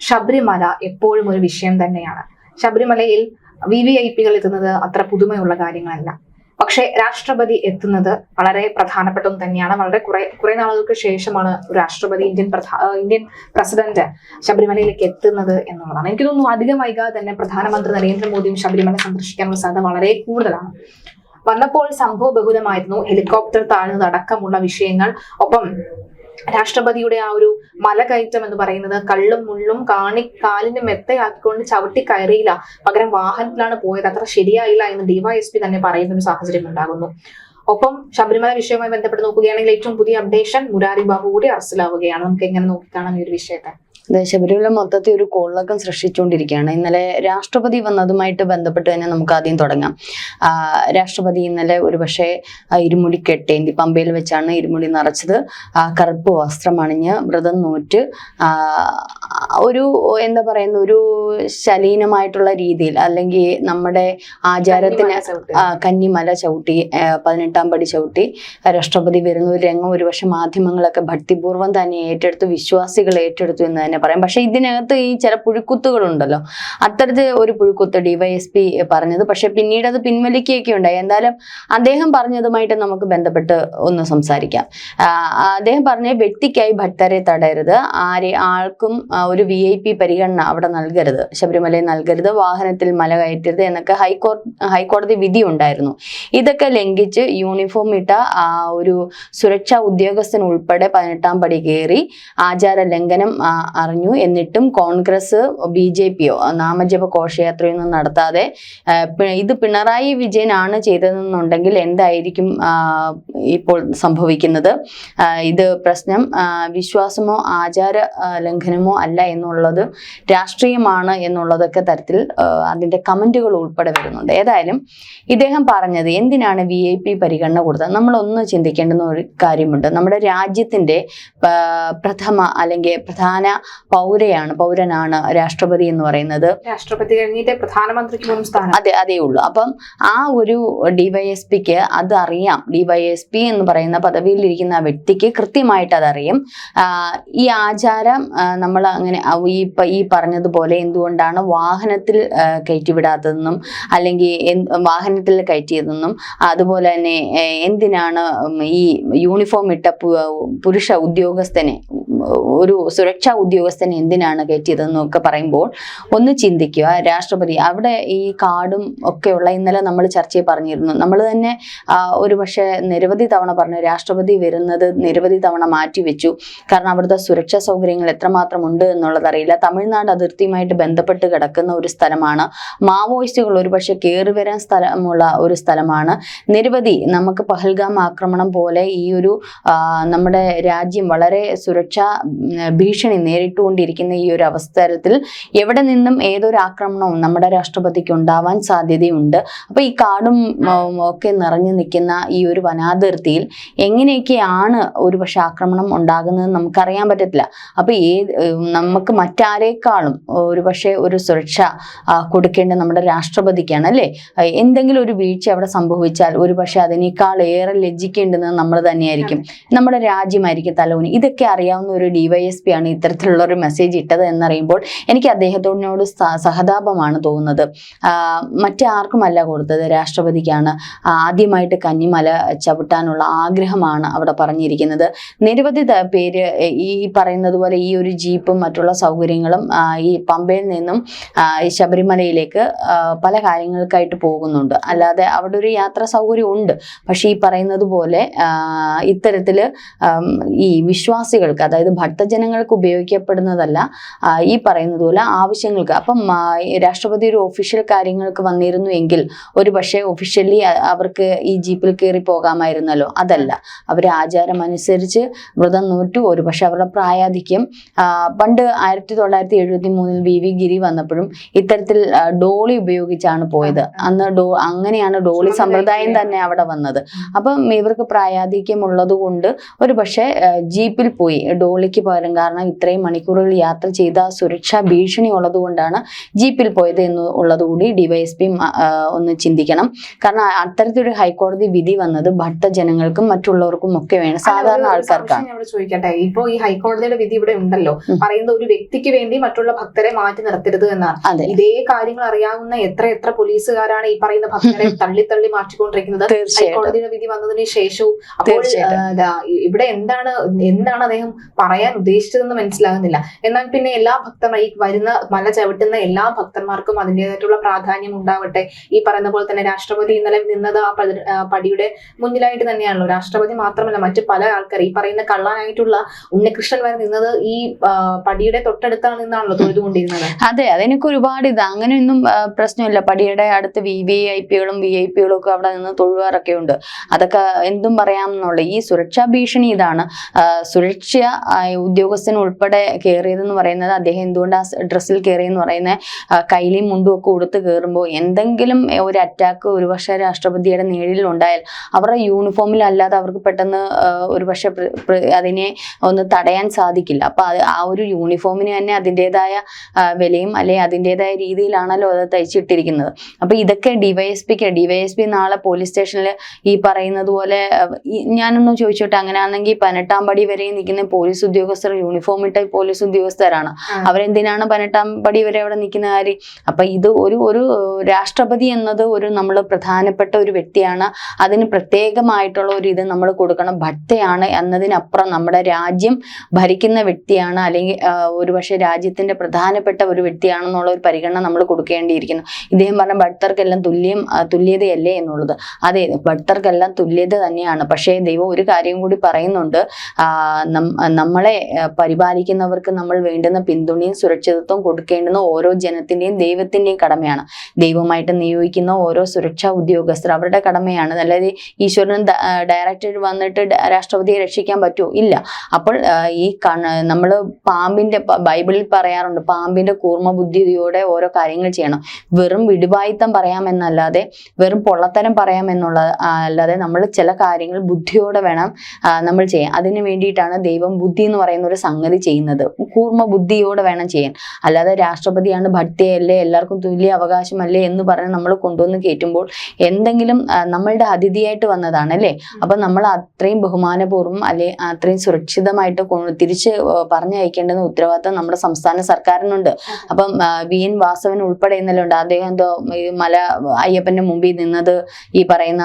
ശബരിമല എപ്പോഴും ഒരു വിഷയം തന്നെയാണ്. ശബരിമലയിൽ വി വി ഐ പികൾ എത്തുന്നത് അത്ര പുതുമയുള്ള കാര്യങ്ങളല്ല. പക്ഷേ രാഷ്ട്രപതി എത്തുന്നത് വളരെ പ്രധാനപ്പെട്ടതും തന്നെയാണ്. വളരെ കുറെ കുറെ നാളുകൾക്ക് ശേഷമാണ് രാഷ്ട്രപതി ഇന്ത്യൻ പ്രധാ ഇന്ത്യൻ പ്രസിഡന്റ് ശബരിമലയിലേക്ക് എത്തുന്നത് എന്നുള്ളതാണ്. എനിക്ക് തോന്നുന്നു അധികം വൈകാതെ തന്നെ പ്രധാനമന്ത്രി നരേന്ദ്രമോദിയും ശബരിമല സന്ദർശിക്കാനുള്ള സാധ്യത വളരെ കൂടുതലാണ്. വന്നപ്പോൾ സംഭവ ബഹുലമായിരുന്നു ഹെലികോപ്റ്റർ താഴ്ന്നതടക്കമുള്ള വിഷയങ്ങൾ. ഒപ്പം രാഷ്ട്രപതിയുടെ ആ ഒരു മലകയറ്റം എന്ന് പറയുന്നത് കള്ളും മുള്ളും കാണി കാലിന് മെത്തയാക്കിക്കൊണ്ട് ചവിട്ടി കയറിയില്ല. പകരം വാഹനത്തിലാണ് പോയത്. അത്ര ശരിയായില്ല എന്ന് ഡിവൈഎസ്പി തന്നെ പറയുന്ന ഒരു സാഹചര്യം ഉണ്ടാകുന്നു. ഒപ്പം ശബരിമല വിഷയവുമായി ബന്ധപ്പെട്ട് നോക്കുകയാണെങ്കിൽ ഏറ്റവും പുതിയ അപ്ഡേഷൻ മുരാരി ബാബു കൂടി അറസ്റ്റിലാവുകയാണ്. നമുക്ക് എങ്ങനെ നോക്കിക്കാണാം ഈ ഒരു വിഷയത്തെ? ശബരിമല മൊത്തത്തിൽ ഒരു കോളിളക്കം സൃഷ്ടിച്ചുകൊണ്ടിരിക്കുകയാണ്. ഇന്നലെ രാഷ്ട്രപതി വന്നതുമായിട്ട് ബന്ധപ്പെട്ട് തന്നെ നമുക്ക് ആദ്യം തുടങ്ങാം. രാഷ്ട്രപതി ഇന്നലെ ഒരുപക്ഷെ ഇരുമുടി കെട്ടേന്തി പമ്പയിൽ വെച്ചാണ് ഇരുമുടി നിറച്ചത്. കറുപ്പ് വസ്ത്രം അണിഞ്ഞ് വ്രതം നോറ്റ് ഒരു എന്താ പറയുന്ന ഒരു ശലീനമായിട്ടുള്ള രീതിയിൽ അല്ലെങ്കിൽ നമ്മുടെ ആചാരത്തിന് കന്നിമല ചവിട്ടി. പതിനെട്ടാം പടി ചവിട്ടി. രാഷ്ട്രപതി വരുന്ന ഒരു രംഗം ഒരുപക്ഷെ മാധ്യമങ്ങളൊക്കെ ഭക്തിപൂർവം തന്നെ ഏറ്റെടുത്തു വിശ്വാസികൾ ഏറ്റെടുത്തു എന്ന് തന്നെ പറയാം. പക്ഷെ ഇതിനകത്ത് ഈ ചില പുഴുക്കുത്തുകളുണ്ടല്ലോ. അത്തരത്തിൽ ഒരു പുഴുക്കുത്ത് ഡിവൈഎസ്പി പറഞ്ഞത്. പക്ഷെ പിന്നീട് അത് പിൻവലിക്കുകയൊക്കെ ഉണ്ടായി. എന്തായാലും അദ്ദേഹം പറഞ്ഞതുമായിട്ട് നമുക്ക് ബന്ധപ്പെട്ട് ഒന്ന് സംസാരിക്കാം. അദ്ദേഹം പറഞ്ഞ വ്യക്തിക്കായി ഭക്തരെ തടയരുത്. ആരെ ആൾക്കും ഒരു വി ഐ പി പരിഗണന അവിടെ നൽകരുത്. ശബരിമലയിൽ നൽകരുത്. വാഹനത്തിൽ മല കയറ്റരുത് എന്നൊക്കെ ഹൈക്കോ ഹൈക്കോടതി വിധി ഉണ്ടായിരുന്നു. ഇതൊക്കെ ലംഘിച്ച് യൂണിഫോം ഇട്ട ഒരു സുരക്ഷാ ഉദ്യോഗസ്ഥൻ ഉൾപ്പെടെ പതിനെട്ടാം പടി കയറി ആചാര ലംഘനം ആ, അറിഞ്ഞു എന്നിട്ടും കോൺഗ്രസ് ബി ജെ പിയോ നാമജപ ഘോഷയാത്രയൊന്നും നടത്താതെ ഇത് പിണറായി വിജയനാണ് ചെയ്തതെന്നുണ്ടെങ്കിൽ എന്തായിരിക്കും ഇപ്പോൾ സംഭവിക്കുന്നത്? ഇത് പ്രശ്നം വിശ്വാസമോ ആചാര ലംഘനമോ അല്ല എന്നുള്ളത് രാഷ്ട്രീയമാണ് എന്നുള്ളതൊക്കെ തരത്തിൽ അതിന്റെ കമന്റുകൾ ഉൾപ്പെടെ വരുന്നുണ്ട്. ഏതായാലും ഇദ്ദേഹം പറഞ്ഞത് എന്തിനാണ് വി ഐ പി പരിഗണന കൊടുത്തത്? നമ്മളൊന്ന് ചിന്തിക്കേണ്ടുന്ന ഒരു കാര്യമുണ്ട്. നമ്മുടെ രാജ്യത്തിന്റെ ആ, പ്രഥമ അല്ലെങ്കിൽ പ്രധാന പൗരയാണ് പൗരനാണ് രാഷ്ട്രപതി എന്ന് പറയുന്നത്. രാഷ്ട്രപതി കഴിഞ്ഞിട്ട് പ്രധാനമന്ത്രിക്ക് സ്ഥാനം. അതെ അതേ ഉള്ളൂ. അപ്പം ആ ഒരു ഡിവൈഎസ്പിക്ക് അത് അറിയാം. ഡിവൈഎസ്പി എന്ന് പറയുന്ന പദവിയിലിരിക്കുന്ന ആ വ്യക്തിക്ക് കൃത്യമായിട്ട് അതറിയും. ഈ ആചാരം നമ്മൾ അങ്ങനെ ഈ ഈ പറഞ്ഞതുപോലെ എന്തുകൊണ്ടാണ് വാഹനത്തിൽ കയറ്റിവിടാത്തതെന്നും അല്ലെങ്കിൽ വാഹനത്തിൽ കയറ്റിയതെന്നും അതുപോലെ തന്നെ എന്തിനാണ് ഈ യൂണിഫോം ഇട്ട പുരുഷ ഉദ്യോഗസ്ഥനെ ഒരു സുരക്ഷാ ഉദ്യോഗസ്ഥനെ എന്തിനാണ് കയറ്റിയതെന്നൊക്കെ പറയുമ്പോൾ ഒന്ന് ചിന്തിക്കുക. രാഷ്ട്രപതി അവിടെ ഈ കാർഡും ഒക്കെയുള്ള ഇന്നലെ നമ്മൾ ചർച്ചയിൽ പറഞ്ഞിരുന്നു. നമ്മൾ തന്നെ ഒരു പക്ഷേ നിരവധി തവണ പറഞ്ഞു രാഷ്ട്രപതി വരുന്നത് നിരവധി തവണ മാറ്റിവെച്ചു കാരണം അവിടുത്തെ സുരക്ഷാ സൗകര്യങ്ങൾ എത്രമാത്രം ഉണ്ട് എന്നുള്ളതറിയില്ല തമിഴ്നാട് അതിർത്തിയുമായിട്ട് ബന്ധപ്പെട്ട് കിടക്കുന്ന ഒരു സ്ഥലമാണ്. മാവോയിസ്റ്റുകൾ ഒരു പക്ഷേ കയറി വരാൻ സ്ഥലമുള്ള ഒരു സ്ഥലമാണ്. നിരവധി നമുക്ക് പഹൽഗാം ആക്രമണം പോലെ ഈ ഒരു നമ്മുടെ രാജ്യം വളരെ സുരക്ഷാ ഭീഷണി നേരിട്ടുകൊണ്ടിരിക്കുന്ന ഈ ഒരു അവസരത്തിൽ എവിടെ നിന്നും ഏതൊരു ആക്രമണവും നമ്മുടെ രാഷ്ട്രപതിക്ക് ഉണ്ടാവാൻ സാധ്യതയുണ്ട്. അപ്പൊ ഈ കാടും ഒക്കെ നിറഞ്ഞു നിൽക്കുന്ന ഈ ഒരു വനാതിർത്തിയിൽ എങ്ങനെയൊക്കെയാണ് ഒരു പക്ഷെ ആക്രമണം ഉണ്ടാകുന്നത് നമുക്കറിയാൻ പറ്റത്തില്ല. അപ്പൊ ഏത് നമുക്ക് മറ്റാരേക്കാളും ഒരു പക്ഷേ ഒരു സുരക്ഷ കൊടുക്കേണ്ട കൊടുക്കേണ്ടത് നമ്മുടെ രാഷ്ട്രപതിക്കാണ് അല്ലേ? എന്തെങ്കിലും ഒരു വീഴ്ച അവിടെ സംഭവിച്ചാൽ ഒരു പക്ഷെ അതിനേക്കാൾ ഏറെ ലജ്ജിക്കേണ്ടുന്നത് നമ്മൾ തന്നെയായിരിക്കും. നമ്മുടെ രാജ്യമായിരിക്കും തലവന് ഇതൊക്കെ അറിയാവുന്ന ഒരു ഡിവൈഎസ്പി ആണ് ഇത്തരത്തിലുള്ള ഒരു മെസ്സേജ് ഇട്ടത് എന്നറിയുമ്പോൾ എനിക്ക് അദ്ദേഹത്തോടിനോട് സഹതാപമാണ് തോന്നുന്നത്. മറ്റാർക്കുമല്ല കൊടുത്തത്. രാഷ്ട്രപതിക്കാണ് ആദ്യമായിട്ട് കന്നിമല ചവിട്ടാനുള്ള ആഗ്രഹമാണ് അവിടെ പറഞ്ഞിരിക്കുന്നത്. നിരവധി പേര് ഈ പറയുന്നത് പോലെ ഈ ഒരു ജീപ്പും മറ്റുള്ള സൗകര്യങ്ങളും ഈ പമ്പയിൽ നിന്നും ഈ ശബരിമലയിലേക്ക് പല കാര്യങ്ങൾക്കായിട്ട് പോകുന്നുണ്ട്. അല്ലാതെ അവിടെ ഒരു യാത്രാ സൗകര്യം ഉണ്ട് പക്ഷേ ഈ പറയുന്നത് പോലെ ഇത്തരത്തിൽ ഈ വിശ്വാസികൾക്ക് അതായത് ഭക്തജനങ്ങൾക്ക് ഉപയോഗിക്കപ്പെടുന്നതല്ല ഈ പറയുന്നത് പോലെ ആവശ്യങ്ങൾക്ക്. അപ്പം രാഷ്ട്രപതി ഒരു ഒഫീഷ്യൽ കാര്യങ്ങൾക്ക് വന്നിരുന്നു എങ്കിൽ ഒരു പക്ഷേ ഒഫീഷ്യലി അവർക്ക് ഈ ജീപ്പിൽ കയറി പോകാമായിരുന്നല്ലോ. അതല്ല. അവർ ആചാരം അനുസരിച്ച് വ്രതം നോറ്റു. ഒരു പക്ഷെ അവരുടെ പ്രായാധിക്യം പണ്ട് ആയിരത്തി തൊള്ളായിരത്തി എഴുപത്തി മൂന്നിൽ വി വി ഗിരി വന്നപ്പോഴും ഇത്തരത്തിൽ ഡോളി ഉപയോഗിച്ചാണ് പോയത്. അന്ന് ഡോ അങ്ങനെയാണ് ഡോളി സമ്പ്രദായം തന്നെ അവിടെ വന്നത്. അപ്പം ഇവർക്ക് പ്രായാധിക്യം ഉള്ളത് കൊണ്ട് ഒരു പക്ഷേ ജീപ്പിൽ പോയി. ഡോളി വിളിക്ക് പകരം കാരണം ഇത്രയും മണിക്കൂറുകൾ യാത്ര ചെയ്ത സുരക്ഷാ ഭീഷണി ഉള്ളതുകൊണ്ടാണ് ജീപ്പിൽ പോയത് എന്ന് ഉള്ളതുകൂടി ഡിവൈഎസ്പി ഒന്ന് ചിന്തിക്കണം. കാരണം അത്തരത്തിലൊരു ഹൈക്കോടതി വിധി വന്നത് ഭക്തജനങ്ങൾക്കും മറ്റുള്ളവർക്കും ഒക്കെ വേണം. സാധാരണ ആൾക്കാർക്കാണ് ചോദിക്കട്ടെ. ഇപ്പോ ഈ ഹൈക്കോടതിയുടെ വിധി ഇവിടെ ഉണ്ടല്ലോ. പറയുന്ന പറയുന്നത് ഒരു വ്യക്തിക്ക് വേണ്ടി മറ്റുള്ള ഭക്തരെ മാറ്റി നിർത്തരുത് എന്നാണ്. ഇതേ കാര്യങ്ങൾ അറിയാവുന്ന എത്ര എത്ര പോലീസുകാരാണ് ഈ പറയുന്ന ഭക്തരെ തള്ളി തള്ളി മാറ്റിക്കൊണ്ടിരിക്കുന്നത്. ഹൈക്കോടതിയുടെ വിധി വന്നതിന് ശേഷവും അപ്പോൾ ഇവിടെ എന്താണ് എന്താണ് അദ്ദേഹം പറയാൻ ഉദ്ദേശിച്ചതെന്ന് മനസ്സിലാകുന്നില്ല. എന്നാൽ പിന്നെ എല്ലാ ഭക്തന്മാർ ഈ വരുന്ന മല ചവിട്ടുന്ന എല്ലാ ഭക്തന്മാർക്കും അതിന്റെതായിട്ടുള്ള പ്രാധാന്യം ഉണ്ടാവട്ടെ. ഈ പറയുന്ന പോലെ തന്നെ രാഷ്ട്രപതി ഇന്നലെ നിന്നത് ആ പടിയുടെ മുന്നിലായിട്ട് തന്നെയാണല്ലോ. രാഷ്ട്രപതി മാത്രമല്ല മറ്റു പല ആൾക്കാർ ഈ പറയുന്ന കള്ളാനായിട്ടുള്ള ഉണ്ണികൃഷ്ണൻ വരെ നിന്നത് ഈ പടിയുടെ തൊട്ടടുത്താണ് നിന്നാണല്ലോ തൊഴുതുകൊണ്ടിരുന്നത്. അതെ അതിനൊക്കെ ഒരുപാട് ഇത്. അങ്ങനെയൊന്നും പ്രശ്നമില്ല. പടിയുടെ അടുത്ത് വി വി ഐ പികളും വി ഐ പികളും ഒക്കെ അവിടെ നിന്ന് തൊഴുവാറൊക്കെ ഉണ്ട് അതൊക്കെ എന്തും പറയാമെന്നുള്ള. ഈ സുരക്ഷാ ഭീഷണി ഇതാണ്. സുരക്ഷ ഉദ്യോഗസ്ഥൻ ഉൾപ്പെടെ കയറിയതെന്ന് പറയുന്നത് അദ്ദേഹം എന്തുകൊണ്ട് ആ ഡ്രസ്സിൽ കയറിയെന്ന് പറയുന്നത് കൈലിയും മുണ്ടും ഒക്കെ ഉടുത്ത് കയറുമ്പോൾ എന്തെങ്കിലും ഒരു അറ്റാക്ക് ഒരുപക്ഷെ രാഷ്ട്രപതിയുടെ നേരിൽ ഉണ്ടായാൽ അവരുടെ യൂണിഫോമിൽ അല്ലാതെ അവർക്ക് പെട്ടെന്ന് ഒരുപക്ഷെ അതിനെ ഒന്ന് തടയാൻ സാധിക്കില്ല. അപ്പൊ ആ ഒരു യൂണിഫോമിന് തന്നെ അതിന്റെതായ വിലയും അല്ലെ അതിന്റെതായ രീതിയിലാണല്ലോ അത് തയ്ച്ചിട്ടിരിക്കുന്നത്. അപ്പൊ ഇതൊക്കെ ഡിവൈഎസ്പിക്ക് ഡിവൈഎസ്പി നാളെ പോലീസ് സ്റ്റേഷനിൽ ഈ പറയുന്നത് പോലെ ഞാനൊന്ന് ചോദിച്ചോട്ടെ അങ്ങനെയാണെങ്കിൽ പതിനെട്ടാം പടി വരെ നിൽക്കുന്ന പോലീസ് ഉദ്യോഗസ്ഥർ യൂണിഫോം ഇട്ട പോലീസ് ഉദ്യോഗസ്ഥരാണ്. അവരെന്തിനാണ് പതിനെട്ടാം പടി വരെ അവിടെ നിൽക്കുന്ന കാര്യം? അപ്പൊ ഇത് ഒരു ഒരു രാഷ്ട്രപതി എന്നത് ഒരു നമ്മൾ പ്രധാനപ്പെട്ട ഒരു വ്യക്തിയാണ്. അതിന് പ്രത്യേകമായിട്ടുള്ള ഒരു ഇത് നമ്മൾ കൊടുക്കണം. ഭക്തയാണ് എന്നതിനപ്പുറം നമ്മുടെ രാജ്യം ഭരിക്കുന്ന വ്യക്തിയാണ് അല്ലെങ്കിൽ ഒരുപക്ഷെ രാജ്യത്തിന്റെ പ്രധാനപ്പെട്ട ഒരു വ്യക്തിയാണെന്നുള്ള ഒരു പരിഗണന നമ്മൾ കൊടുക്കേണ്ടിയിരിക്കുന്നു. ഇദ്ദേഹം പറഞ്ഞ ഭക്തർക്കെല്ലാം തുല്യം തുല്യതയല്ലേ എന്നുള്ളത്. അതെ ഭക്തർക്കെല്ലാം തുല്യത തന്നെയാണ്. പക്ഷേ ദൈവം ഒരു കാര്യം കൂടി പറയുന്നുണ്ട്. നമ്മൾ നമ്മളെ പരിപാലിക്കുന്നവർക്ക് നമ്മൾ വേണ്ടുന്ന പിന്തുണയും സുരക്ഷിതത്വം കൊടുക്കേണ്ടുന്ന ഓരോ ജനത്തിന്റെയും ദൈവത്തിന്റെയും കടമയാണ്. ദൈവമായിട്ട് നിയോഗിക്കുന്ന ഓരോ സുരക്ഷാ ഉദ്യോഗസ്ഥർ അവരുടെ കടമയാണ്. അല്ലാതെ ഈശ്വരനും ഡയറക്റ്റ് വന്നിട്ട് രാഷ്ട്രപതിയെ രക്ഷിക്കാൻ പറ്റുമോ ഇല്ല. അപ്പോൾ ഈ നമ്മൾ പാമ്പിന്റെ ബൈബിളിൽ പറയാറുണ്ട് പാമ്പിന്റെ കൂർമ്മ ബുദ്ധിയോടെ ഓരോ കാര്യങ്ങൾ ചെയ്യണം. വെറും വിടുവായിത്തം പറയാമെന്നല്ലാതെ വെറും പൊള്ളത്തരം പറയാമെന്നുള്ള അല്ലാതെ നമ്മൾ ചില കാര്യങ്ങൾ ബുദ്ധിയോടെ വേണം നമ്മൾ ചെയ്യാൻ. അതിന് വേണ്ടിയിട്ടാണ് ദൈവം ബുദ്ധി എന്ന് പറയുന്ന ഒരു സംഗതി ചെയ്യുന്നത്. കൂർമ്മ ബുദ്ധിയോടെ വേണം ചെയ്യാൻ. അല്ലാതെ രാഷ്ട്രപതിയാണ് ഭക്തിയല്ലേ എല്ലാവർക്കും തുല്യ അവകാശമല്ലേ എന്ന് പറഞ്ഞ് നമ്മൾ കൊണ്ടുവന്ന് കയറ്റുമ്പോൾ എന്തെങ്കിലും നമ്മളുടെ അതിഥിയായിട്ട് വന്നതാണ് അല്ലേ? അപ്പൊ നമ്മൾ അത്രയും ബഹുമാനപൂർവം അല്ലെ അത്രയും സുരക്ഷിതമായിട്ട് തിരിച്ച് പറഞ്ഞു പറഞ്ഞയക്കേണ്ടുന്ന ഉത്തരവാദിത്തം നമ്മുടെ സംസ്ഥാന സർക്കാരിനുണ്ട്. അപ്പം വി എൻ വാസവൻ ഉൾപ്പെടെ ഉണ്ട് അദ്ദേഹം എന്തോ ഈ മല അയ്യപ്പന്റെ മുമ്പിൽ നിന്നത് ഈ പറയുന്ന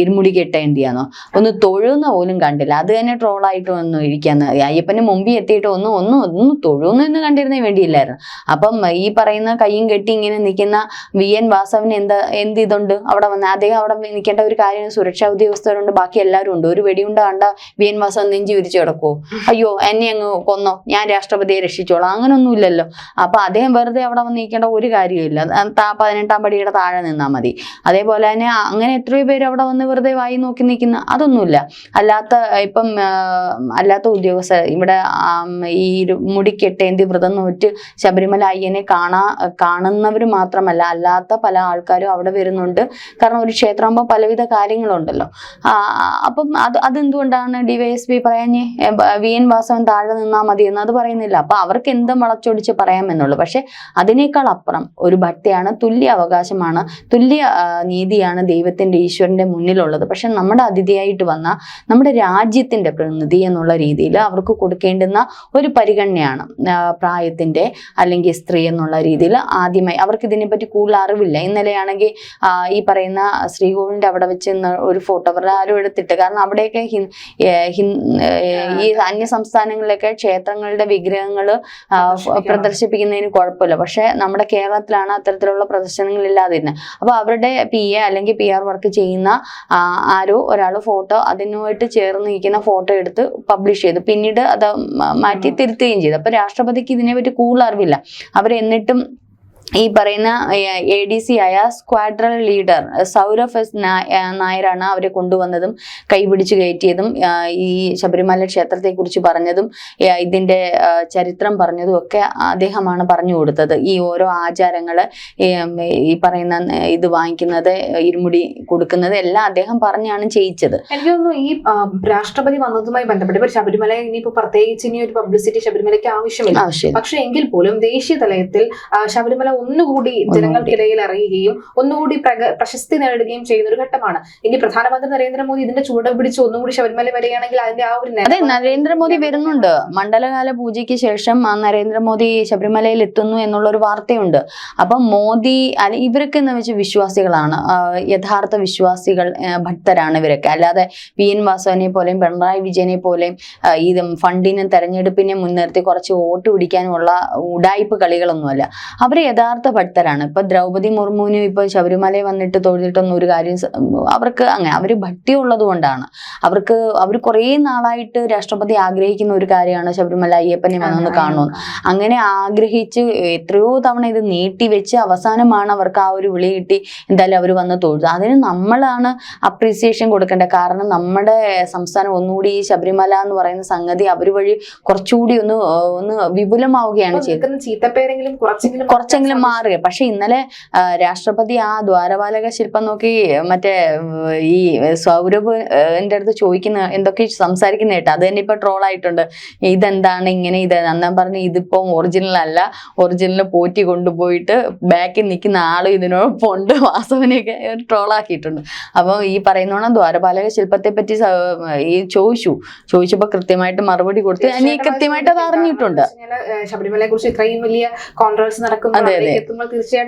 ഇരുമുടി കെട്ടേണ്ടിയാണോ ഒന്ന് തൊഴുന്ന പോലും കണ്ടില്ല. അത് തന്നെ ട്രോളായിട്ട് വന്നു ഇരിക്കാന്ന് അയ്യപ്പന് മുമ്പിൽ എത്തിയിട്ട് ഒന്നും ഒന്നും ഒന്ന് എന്ന് കണ്ടിരുന്നേ വേണ്ടിയില്ലായിരുന്നു. അപ്പം ഈ പറയുന്ന കൈയും കെട്ടി ഇങ്ങനെ നിൽക്കുന്ന വി എൻ വാസവന് എന്താ എന്ത് ഇതുണ്ട്? അവിടെ വന്ന് അദ്ദേഹം അവിടെ നിൽക്കേണ്ട ഒരു കാര്യം സുരക്ഷാ ഉദ്യോഗസ്ഥരുണ്ട്. ബാക്കി എല്ലാവരും ഉണ്ട്. ഒരു വെടിയുണ്ട കണ്ട വി എൻ വാസവൻ നെഞ്ചി വിരിച്ചു കിടക്കുവോ? അയ്യോ എന്നെ അങ്ങ് കൊന്നോ. ഞാൻ രാഷ്ട്രപതിയെ രക്ഷിച്ചോളാം. അങ്ങനൊന്നുമില്ലല്ലോ അപ്പൊ അദ്ദേഹം വെറുതെ അവിടെ വന്ന് നിൽക്കേണ്ട ഒരു കാര്യമില്ല പതിനെട്ടാം പടിയുടെ താഴെ നിന്നാൽ മതി. അതേപോലെ തന്നെ അങ്ങനെ എത്രയോ പേര് അവിടെ വന്ന് വെറുതെ വായി നോക്കി നിൽക്കുന്ന അതൊന്നുമില്ല. അല്ലാത്ത ഇപ്പം അല്ലാത്ത ഉദ്യോഗസ്ഥർ ഇവിടെ ഈ മുടിക്കെട്ടേന്തി മുടി വ്രതം നോറ്റ് ശബരിമല അയ്യനെ കാണാ കാണുന്നവർ മാത്രമല്ല അല്ലാത്ത പല ആൾക്കാരും അവിടെ വരുന്നുണ്ട്. കാരണം ഒരു ക്ഷേത്രമാകുമ്പോൾ പലവിധ കാര്യങ്ങളുണ്ടല്ലോ. അപ്പം അത് അതെന്തുകൊണ്ടാണ് ഡിവൈഎസ്പി പറയാഞ്ഞേ വി എൻ വാസവൻ താഴെ നിന്നാൽ മതി എന്ന് അത് പറയുന്നില്ല. അപ്പൊ അവർക്ക് എന്തും വളച്ചൊടിച്ച് പറയാമെന്നുള്ളൂ പക്ഷെ അതിനേക്കാൾ അപ്പുറം ഒരു ഭക്തിയാണ് തുല്യ അവകാശമാണ് തുല്യ നീതിയാണ് ദൈവത്തിന്റെ ഈശ്വരന്റെ മുന്നിലുള്ളത്. പക്ഷെ നമ്മുടെ അതിഥിയായിട്ട് വന്ന നമ്മുടെ രാജ്യത്തിന്റെ പ്രതിനിധി എന്നുള്ള രീതിയിൽ അവർക്ക് കൊടുക്കേണ്ടുന്ന ഒരു പരിഗണനയാണ് പ്രായത്തിന്റെ പ്രായത്തിന്റെ അല്ലെങ്കിൽ സ്ത്രീ എന്നുള്ള രീതിയിൽ ആദ്യമായി. അവർക്ക് ഇതിനെപ്പറ്റി കൂടുതൽ അറിവില്ല. ഇന്നലെയാണെങ്കിൽ ഈ പറയുന്ന ശ്രീകോവിലിന്റെ അവിടെ വെച്ച് ഒരു ഫോട്ടോ അവരുടെ ആരും എടുത്തിട്ട് കാരണം അവിടെയൊക്കെ ഈ അന്യ സംസ്ഥാനങ്ങളിലൊക്കെ ക്ഷേത്രങ്ങളുടെ വിഗ്രഹങ്ങൾ പ്രദർശിപ്പിക്കുന്നതിന് കുഴപ്പമില്ല. പക്ഷെ നമ്മുടെ കേരളത്തിലാണ് അത്തരത്തിലുള്ള പ്രദർശനങ്ങൾ ഇല്ലാതിരുന്നത് അപ്പൊ അവരുടെ പി എ അല്ലെങ്കിൽ പി ആർ വർക്ക് ചെയ്യുന്ന ആരോ ഒരാൾ ഫോട്ടോ അതിനുമായിട്ട് ചേർന്ന് നിൽക്കുന്ന ഫോട്ടോ എടുത്ത് പബ്ലിഷ് ചെയ്തു. പിന്നീട് അത് മാറ്റി തിരുത്തുകയും ചെയ്തു. അപ്പൊ രാഷ്ട്രപതിക്ക് ഇതിനെപ്പറ്റി കൂടുതൽ അറിവില്ല. അവർ എന്നിട്ടും ഈ പറയുന്ന എ ഡി സി ആയ സ്ക്വാഡ്രൽ ലീഡർ സൗരഭ് എസ് നായരാണ് അവരെ കൊണ്ടുവന്നതും കൈപിടിച്ച് കയറ്റിയതും ഈ ശബരിമല ക്ഷേത്രത്തെ കുറിച്ച് പറഞ്ഞതും ഇതിന്റെ ചരിത്രം പറഞ്ഞതും ഒക്കെ അദ്ദേഹമാണ് പറഞ്ഞു കൊടുത്തത്. ഈ ഓരോ ആചാരങ്ങൾ ഈ, പറയുന്ന ഇത് വാങ്ങിക്കുന്നത് ഇരുമുടി കൊടുക്കുന്നത് എല്ലാം അദ്ദേഹം പറഞ്ഞാണ് ചെയ്യിച്ചത്. എനിക്ക് തോന്നുന്നു ഈ രാഷ്ട്രപതി വന്നതുമായി ബന്ധപ്പെട്ട് ഇപ്പൊ ശബരിമല ഇനിയിപ്പോ പ്രത്യേകിച്ച് ഇനി ഒരു പബ്ലിസിറ്റി ശബരിമലയ്ക്ക് ആവശ്യമില്ല. ആവശ്യം പക്ഷെ എങ്കിൽ പോലും ദേശീയ തലയത്തിൽ ശബരിമല ഒന്നുകൂടി ജനങ്ങൾക്കിടയിൽ അറിയുകയും ഒന്നുകൂടി പ്രശസ്തി നേടുകയും ചെയ്യുന്ന ഒരു ഘട്ടമാണ്. ഇനി പ്രധാനമന്ത്രി നരേന്ദ്രമോദി ഇതിന്റെ ചൂട് പിടിച്ച് ഒന്നുകൂടി ശബരിമല വരികയാണെങ്കിൽ അതിന്റെ ആ ഒരു അതെ നരേന്ദ്രമോദി വരുന്നുണ്ട്. മണ്ഡലകാല പൂജയ്ക്ക് ശേഷം ആ നരേന്ദ്രമോദി ശബരിമലയിൽ എത്തുന്നു എന്നുള്ള ഒരു വാർത്തയുണ്ട്. അപ്പം മോദി അല്ലെ ഇവരൊക്കെ എന്ന് വെച്ച് വിശ്വാസികളാണ്. യഥാർത്ഥ വിശ്വാസികൾ ഭക്തരാണ് ഇവരൊക്കെ. അല്ലാതെ പി എൻ വാസവനെ പോലെയും പിണറായി വിജയനെ പോലെയും ഇത് ഫണ്ടിനും തെരഞ്ഞെടുപ്പിനെ മുൻനിർത്തി കുറച്ച് വോട്ട് പിടിക്കാനുമുള്ള ഉടായ്പ കളികളൊന്നുമല്ല. അവർ യഥാർത്ഥ ഭക്തരാണ്. ഇപ്പൊ ദ്രൗപദി മുർമുവിനും ഇപ്പൊ ശബരിമലയിൽ വന്നിട്ട് തൊഴുതിട്ടൊന്നും ഒരു കാര്യം അവർക്ക് അങ്ങനെ അവർ ഭക്തി ഉള്ളത് കൊണ്ടാണ്. അവർക്ക് അവർ കുറേ നാളായിട്ട് രാഷ്ട്രപതി ആഗ്രഹിക്കുന്ന ഒരു കാര്യമാണ് ശബരിമല അയ്യപ്പനെ വന്നൊന്ന് കാണുമെന്ന് അങ്ങനെ ആഗ്രഹിച്ച് എത്രയോ തവണ ഇത് നീട്ടി വെച്ച് അവസാനമാണ് അവർക്ക് ആ ഒരു വിളി കിട്ടി എന്തായാലും അവർ വന്ന് തൊഴുത്. അതിന് നമ്മളാണ് അപ്രീസിയേഷൻ കൊടുക്കേണ്ടത്. കാരണം നമ്മുടെ സംസ്ഥാനം ഒന്നുകൂടി ഈ ശബരിമല എന്ന് പറയുന്ന സംഗതി അവർ വഴി കുറച്ചുകൂടി ഒന്ന് ഒന്ന് വിപുലമാവുകയാണ് ചെയ്യുന്നത് ചെയ്തത്. ചീത്തപ്പേരെങ്കിലും കുറച്ചെങ്കിലും കുറച്ചെങ്കിലും മാറുക പക്ഷെ ഇന്നലെ രാഷ്ട്രപതി ആ ദ്വാരപാലക ശില്പം നോക്കി മറ്റേ ഈ സൗരഭ് എന്റെ അടുത്ത് ചോദിക്കുന്ന എന്തൊക്കെ സംസാരിക്കുന്ന കേട്ടോ. അത് തന്നെ ഇപ്പൊ ട്രോൾ ആയിട്ടുണ്ട്. ഇതെന്താണ് ഇങ്ങനെ ഇത് അന്നാ പറഞ്ഞു ഇതിപ്പോ ഒറിജിനൽ അല്ല. ഒറിജിനൽ പോറ്റി കൊണ്ടുപോയിട്ട് ബാക്കിൽ നിൽക്കുന്ന ആൾ ഇതിനോടൊപ്പം ഉണ്ട് വാസവനെയൊക്കെ ട്രോൾ ആക്കിയിട്ടുണ്ട്. അപ്പോൾ ഈ പറയുന്നോണം ദ്വാരപാലക ശില്പത്തെ പറ്റി ഈ ചോദിച്ചു. ചോദിച്ചപ്പോ കൃത്യമായിട്ട് മറുപടി കൊടുത്ത്. ഇനി കൃത്യമായിട്ട് അത് അറിഞ്ഞിട്ടുണ്ട്. ശബരിമലയെ കുറിച്ച് ഇത്രയും വലിയ കോൺട്രവേഴ്സി നടക്കുമ്പോൾ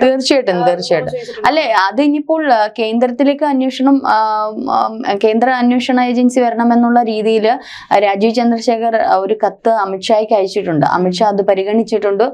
തീർച്ചയായിട്ടും തീർച്ചയായിട്ടും. അല്ലെ അത് ഇനിയിപ്പോൾ കേന്ദ്രത്തിലേക്ക് അന്വേഷണം കേന്ദ്ര അന്വേഷണ ഏജൻസി വരണമെന്നുള്ള രീതിയിൽ രാജീവ് ചന്ദ്രശേഖർ ഒരു കത്ത് അമിത്ഷായ്ക്ക് അയച്ചിട്ടുണ്ട്. അമിത്ഷാ അത് പരിഗണിച്ചിട്ടുണ്ട്.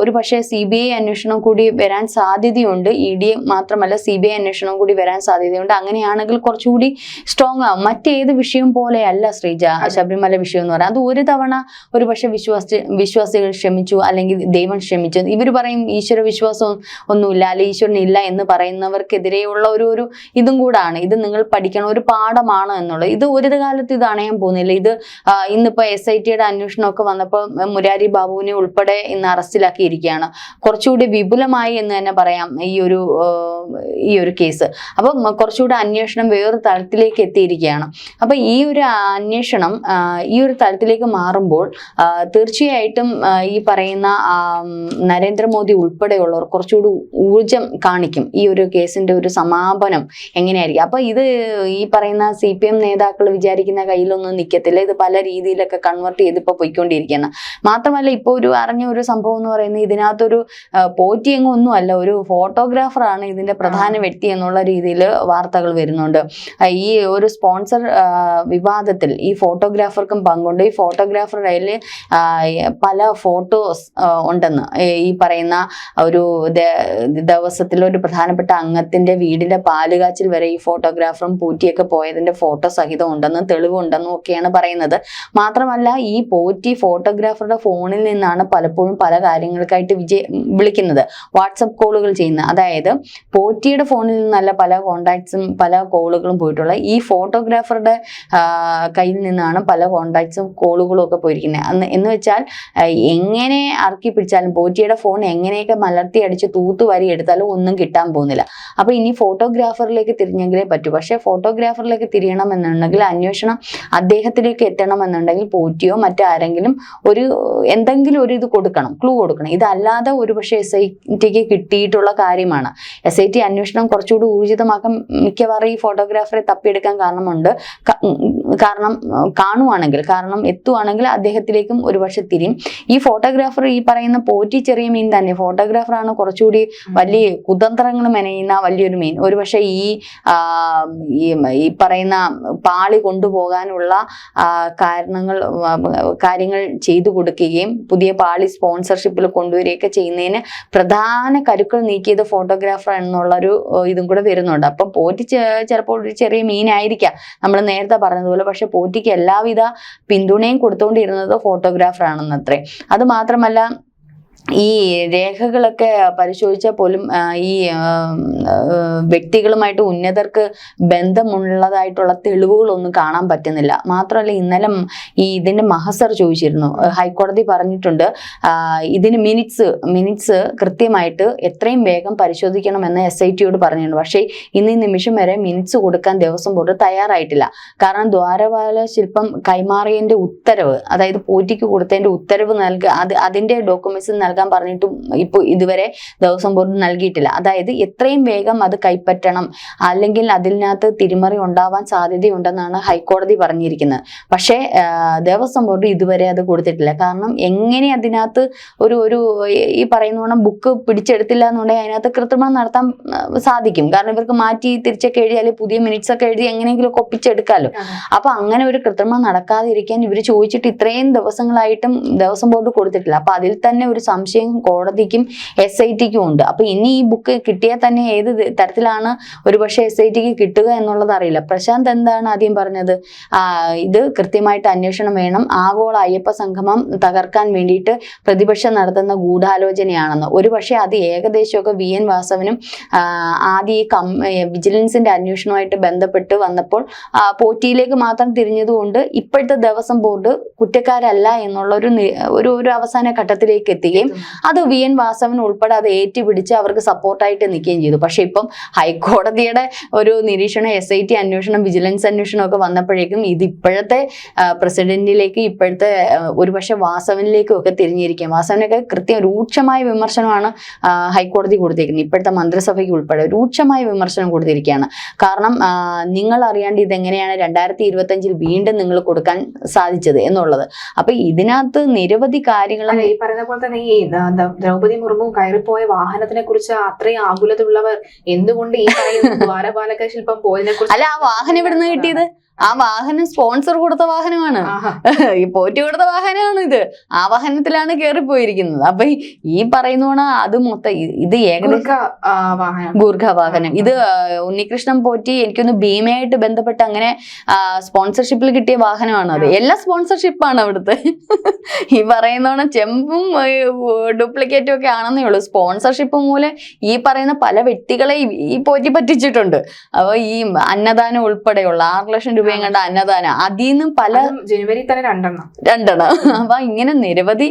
ഒരു പക്ഷേ സി ബി ഐ അന്വേഷണം കൂടി വരാൻ സാധ്യതയുണ്ട്. ഇ ഡി മാത്രമല്ല സി ബി ഐ അന്വേഷണം കൂടി വരാൻ സാധ്യതയുണ്ട്. അങ്ങനെയാണെങ്കിൽ കുറച്ചുകൂടി സ്ട്രോങ് ആവും. മറ്റേത് വിഷയം പോലെയല്ല ശ്രീജ ശബരിമല വിഷയം എന്ന് പറയുന്നത്. അത് ഒരു തവണ ഒരു പക്ഷെ വിശ്വാസി വിശ്വാസികൾ ക്ഷമിച്ചു അല്ലെങ്കിൽ ദൈവം ക്ഷമിച്ചു. ഇവർ പറയും ഈശ്വര വിശ്വാസം ഒന്നുമില്ല. അല്ലെ ഈശ്വരൻ ഇല്ല എന്ന് പറയുന്നവർക്കെതിരെയുള്ള ഒരു ഒരു ഇതും കൂടാണ്. ഇത് നിങ്ങൾ പഠിക്കണം. ഒരു പാഠമാണ് എന്നുള്ളത്. ഇത് ഒരു കാലത്ത് ഇത് അണയാൻ പോകുന്നില്ല. ഇത് ഇന്നിപ്പോ എസ് ഐ ടിയുടെ അന്വേഷണമൊക്കെ വന്നപ്പോൾ മുരാരി ബാബുവിനെ ഉൾപ്പെടെ ഇന്ന് അറസ്റ്റിലാക്കിയിരിക്കുകയാണ്. കുറച്ചുകൂടി വിപുലമായി എന്ന് തന്നെ പറയാം ഈ ഒരു ഈ ഒരു കേസ്. അപ്പം കുറച്ചുകൂടി അന്വേഷണം വേറൊരു തലത്തിലേക്ക് എത്തിയിരിക്കുകയാണ്. അപ്പൊ ഈ ഒരു അന്വേഷണം ഈ ഒരു തലത്തിലേക്ക് മാറുമ്പോൾ തീർച്ചയായിട്ടും ഈ പറയുന്ന നരേന്ദ്രമോദി ഉൾപ്പെടെ ഉൾപ്പെടെയുള്ളവർ കുറച്ചുകൂടി ഊർജം കാണിക്കും. ഈ ഒരു കേസിന്റെ ഒരു സമാപനം എങ്ങനെയായിരിക്കും? അപ്പൊ ഇത് ഈ പറയുന്ന സി പി എം നേതാക്കൾ വിചാരിക്കുന്ന കയ്യിലൊന്നും നിൽക്കത്തില്ല ഇത് പല രീതിയിലൊക്കെ കൺവേർട്ട് ചെയ്ത് ഇപ്പൊ പോയിക്കൊണ്ടിരിക്കുന്ന മാത്രമല്ല ഇപ്പോൾ ഒരു അറിഞ്ഞ ഒരു സംഭവം എന്ന് പറയുന്നത് ഇതിനകത്തൊരു പോറ്റിയങ്ങൊന്നും അല്ല. ഒരു ഫോട്ടോഗ്രാഫറാണ് ഇതിന്റെ പ്രധാന വ്യക്തി എന്നുള്ള രീതിയിൽ വാർത്തകൾ വരുന്നുണ്ട്. ഈ ഒരു സ്പോൺസർ വിവാദത്തിൽ ഈ ഫോട്ടോഗ്രാഫർക്കും പങ്കുണ്ട്. ഈ ഫോട്ടോഗ്രാഫറുടെ പല ഫോട്ടോസ് ഉണ്ടെന്ന്. ഈ പറയുന്ന ഒരു ദിവസത്തിൽ ഒരു പ്രധാനപ്പെട്ട അംഗത്തിന്റെ വീടിന്റെ പാലുകാച്ചിൽ വരെ ഈ ഫോട്ടോഗ്രാഫറും പൂറ്റിയൊക്കെ പോയതിന്റെ ഫോട്ടോ സഹിതം ഉണ്ടെന്നും തെളിവുണ്ടെന്നും ഒക്കെയാണ് പറയുന്നത്. മാത്രമല്ല ഈ പോറ്റി ഫോട്ടോഗ്രാഫറുടെ ഫോണിൽ നിന്നാണ് പലപ്പോഴും പല കാര്യങ്ങൾക്കായിട്ട് വിജയ വിളിക്കുന്നത്. വാട്സപ്പ് കോളുകൾ ചെയ്യുന്നത് അതായത് പോറ്റിയുടെ ഫോണിൽ നിന്നല്ല പല കോണ്ടാക്ട്സും പല കോളുകളും പോയിട്ടുള്ള ഈ ഫോട്ടോഗ്രാഫറുടെ കയ്യിൽ നിന്നാണ് പല കോണ്ടാക്ട്സും കോളുകളും ഒക്കെ പോയിരിക്കുന്നത്. എന്ന് വെച്ചാൽ എങ്ങനെ അറക്കി പിടിച്ചാലും പോറ്റിയുടെ ഫോൺ എങ്ങനെയൊക്കെ മലർത്തി അടിച്ച് തൂത്തുവാരി എടുത്താലും ഒന്നും കിട്ടാൻ പോകുന്നില്ല. അപ്പൊ ഇനി ഫോട്ടോഗ്രാഫറിലേക്ക് തിരിഞ്ഞെങ്കിലേ പറ്റൂ. പക്ഷേ ഫോട്ടോഗ്രാഫറിലേക്ക് തിരിയണം എന്നുണ്ടെങ്കിൽ അന്വേഷണം അദ്ദേഹത്തിലേക്ക് എത്തണം എന്നുണ്ടെങ്കിൽ പോറ്റിയോ മറ്റാരെങ്കിലും ഒരു എന്തെങ്കിലും ഒരു ഇത് കൊടുക്കണം ക്ലൂ കൊടുക്കണം. ഇതല്ലാതെ ഒരു പക്ഷേ എസ് ഐ ടിക്ക് കിട്ടിയിട്ടുള്ള കാര്യമാണ്. എസ് ഐ ടി അന്വേഷണം കുറച്ചുകൂടി ഊർജിതമാക്കാൻ മിക്കവാറും ഈ ഫോട്ടോഗ്രാഫറെ തപ്പിയെടുക്കാൻ കാരണമുണ്ട്. കാരണം കാണുവാണെങ്കിൽ കാരണം എത്തുവാണെങ്കിൽ അദ്ദേഹത്തിലേക്കും ഒരുപക്ഷെ തിരിയും. ഈ ഫോട്ടോഗ്രാഫർ ഈ പറയുന്ന പോറ്റി ചെറിയ മീൻ തന്നെ. ഫോട്ടോഗ്രാഫറാണ് കുറച്ചുകൂടി വലിയ കുതന്ത്രങ്ങൾ മെനയുന്ന വലിയൊരു മീൻ. ഒരുപക്ഷെ ഈ ഈ പറയുന്ന പാളി കൊണ്ടുപോകാനുള്ള കാരണങ്ങൾ കാര്യങ്ങൾ ചെയ്തു കൊടുക്കുകയും പുതിയ പാളി സ്പോൺസർഷിപ്പിൽ കൊണ്ടുവരികയൊക്കെ ചെയ്യുന്നതിന് പ്രധാന കരുക്കൾ നീക്കിയത് ഫോട്ടോഗ്രാഫർ എന്നുള്ളൊരു ഇതും കൂടെ വരുന്നുണ്ട്. അപ്പം പോറ്റി ചിലപ്പോൾ ഒരു ചെറിയ മീനായിരിക്കാം. നമ്മൾ നേരത്തെ പറഞ്ഞതുപോലെ പക്ഷെ പോറ്റിക്ക് എല്ലാവിധ പിന്തുണയും കൊടുത്തുകൊണ്ടിരുന്നത് ഫോട്ടോഗ്രാഫറാണെന്നത്രേ അത് മാത്രമല്ല ഈ രേഖകളൊക്കെ പരിശോധിച്ചാൽ പോലും ഈ വ്യക്തികളുമായിട്ട് ഉന്നതർക്ക് ബന്ധമുള്ളതായിട്ടുള്ള തെളിവുകളൊന്നും കാണാൻ പറ്റുന്നില്ല. മാത്രമല്ല ഇന്നലെ ഈ ഇതിന്റെ മഹസർ ചോദിച്ചിരുന്നു. ഹൈക്കോടതി പറഞ്ഞിട്ടുണ്ട് ഇതിന് മിനിറ്റ്സ് മിനിറ്റ്സ് കൃത്യമായിട്ട് എത്രയും വേഗം പരിശോധിക്കണമെന്ന് എസ് ഐ ടിയോട് പറഞ്ഞിട്ടുണ്ട് പക്ഷേ ഇന്ന് ഈ നിമിഷം വരെ മിനിറ്റ്സ് കൊടുക്കാൻ ദിവസം ബോർഡ് തയ്യാറായിട്ടില്ല. കാരണം ദ്വാരപാല ശില്പം കൈമാറിയതിന്റെ ഉത്തരവ് അതായത് പോറ്റിക്ക് കൊടുത്തതിന്റെ ഉത്തരവ് നൽകുക അത് അതിന്റെ ഡോക്യുമെന്റ്സ് നൽകാൻ പറഞ്ഞിട്ടും ഇപ്പോൾ ഇതുവരെ ദേവസ്വം ബോർഡ് നൽകിയിട്ടില്ല. അതായത് എത്രയും വേഗം അത് കൈപ്പറ്റണം. അല്ലെങ്കിൽ അതിനകത്ത് തിരിമറി ഉണ്ടാവാൻ സാധ്യതയുണ്ടെന്നാണ് ഹൈക്കോടതി പറഞ്ഞിരിക്കുന്നത്. പക്ഷേ ദേവസ്വം ബോർഡ് ഇതുവരെ അത് കൊടുത്തിട്ടില്ല. കാരണം എങ്ങനെ അതിനകത്ത് ഒരു ഒരു ഈ പറയുന്ന ബുക്ക് പിടിച്ചെടുത്തില്ല എന്നുണ്ടെങ്കിൽ അതിനകത്ത് കൃത്രിമം നടത്താൻ സാധിക്കും. കാരണം ഇവർക്ക് മാറ്റി തിരിച്ചൊക്കെ എഴുതി അല്ലെങ്കിൽ പുതിയ മിനിറ്റ്സ് ഒക്കെ എഴുതി എങ്ങനെയെങ്കിലും ഒപ്പിച്ചെടുക്കാമല്ലോ അപ്പൊ അങ്ങനെ ഒരു കൃത്രിമം നടക്കാതിരിക്കാൻ ഇവർ ചോദിച്ചിട്ട് ഇത്രയും ദിവസങ്ങളായിട്ടും ദേവസ്വം ബോർഡ് കൊടുത്തിട്ടില്ല. അപ്പൊ അതിൽ തന്നെ ഒരു സംശയം കോടതിക്കും എസ് ഐ ടിക്കും ഉണ്ട്. അപ്പൊ ഇനി ഈ ബുക്ക് കിട്ടിയാൽ തന്നെ ഏത് തരത്തിലാണ് ഒരുപക്ഷെ എസ് ഐ ടിക്ക് കിട്ടുക എന്നുള്ളത് അറിയില്ല. പ്രശാന്ത് എന്താണ് ആദ്യം പറഞ്ഞത്? ഇത് കൃത്യമായിട്ട് അന്വേഷണം വേണം. ആഗോള അയ്യപ്പ സംഗമം തകർക്കാൻ വേണ്ടിയിട്ട് പ്രതിപക്ഷം നടത്തുന്ന ഗൂഢാലോചനയാണെന്ന്. ഒരുപക്ഷെ അത് ഏകദേശമൊക്കെ വി. എൻ. വാസവനും ആദ്യം ഈ കം വിജിലൻസിന്റെ അന്വേഷണവുമായിട്ട് ബന്ധപ്പെട്ട് വന്നപ്പോൾ പോറ്റിയിലേക്ക് മാത്രം തിരിഞ്ഞതുകൊണ്ട് ഇപ്പോഴത്തെ ദേവസ്വം ബോർഡ് കുറ്റക്കാരല്ല എന്നുള്ള ഒരു ഒരു ഒരു അവസാന ഘട്ടത്തിലേക്ക് എത്തുകയും അത് വി എൻ വാസവൻ ഉൾപ്പെടെ അത് ഏറ്റുപിടിച്ച് അവർക്ക് സപ്പോർട്ടായിട്ട് നിൽക്കുകയും ചെയ്തു. പക്ഷെ ഇപ്പം ഹൈക്കോടതിയുടെ ഒരു നിരീക്ഷണം എസ് ഐ ടി അന്വേഷണം വിജിലൻസ് അന്വേഷണം ഒക്കെ വന്നപ്പോഴേക്കും ഇത് ഇപ്പോഴത്തെ പ്രസിഡന്റിലേക്ക് ഇപ്പോഴത്തെ ഒരുപക്ഷെ വാസവനിലേക്കും ഒക്കെ തിരിഞ്ഞിരിക്കും. വാസവനൊക്കെ കൃത്യം രൂക്ഷമായ വിമർശനമാണ് ഹൈക്കോടതി കൊടുത്തിരിക്കുന്നത്. ഇപ്പോഴത്തെ മന്ത്രിസഭയ്ക്ക് ഉൾപ്പെടെ രൂക്ഷമായ വിമർശനം കൊടുത്തിരിക്കുകയാണ്. കാരണം നിങ്ങൾ അറിയാണ്ട് ഇതെങ്ങനെയാണ് രണ്ടായിരത്തി ഇരുപത്തി അഞ്ചിൽ വീണ്ടും നിങ്ങൾ കൊടുക്കാൻ സാധിച്ചത് എന്നുള്ളത്. അപ്പൊ ഇതിനകത്ത് നിരവധി കാര്യങ്ങളും അല്ല ഈ പറയുന്ന പോലെ തന്നെ ഈ ദ- ദ- ദ്രൗപദി മുർമു കയറിപ്പോയ വാഹനത്തിനെ കുറിച്ച് അത്രയും ആകുലതയുള്ളവർ എന്തുകൊണ്ട് ഈ പറയുന്ന ദ്വാരപാലക ശില്പം പോയതിനെ കുറിച്ച് അല്ല ആ വാഹനം ഇവിടുന്ന് കിട്ടിയത്? ആ വാഹനം സ്പോൺസർ കൊടുത്ത വാഹനമാണ്. ഈ പോറ്റി കൊടുത്ത വാഹനമാണ് ഇത്. ആ വാഹനത്തിലാണ് കയറിപ്പോയിരിക്കുന്നത് അപ്പൊ ഈ- പറയുന്നോണ അത് മൊത്തം ഇത് ഏകദേശം ഗുർഖ, വാഹനം. ഇത് ഉണ്ണികൃഷ്ണൻ പോറ്റി എനിക്കൊന്ന് ഭീമയായിട്ട് ബന്ധപ്പെട്ട് അങ്ങനെ സ്പോൺസർഷിപ്പിൽ കിട്ടിയ വാഹനമാണ് അത്. എല്ലാ സ്പോൺസർഷിപ്പാണ് അവിടുത്തെ. ഈ പറയുന്നോണം ചെമ്പും ഡ്യൂപ്ലിക്കേറ്റും ഒക്കെ ആണെന്നേ ഉള്ളൂ. സ്പോൺസർഷിപ്പ് മൂലം ഈ പറയുന്ന പല വ്യക്തികളെ ഈ- പോറ്റി പറ്റിച്ചിട്ടുണ്ട്. അപ്പൊ ഈ അന്നദാനം ഉൾപ്പെടെയുള്ള ആറ് ലക്ഷം രൂപയും കണ്ട അന്നദാനം. അതിൽ നിന്നും പല ജനുവരി തന്നെ രണ്ടെണ്ണം. രണ്ടെണ്ണം. അപ്പൊ ഇങ്ങനെ നിരവധി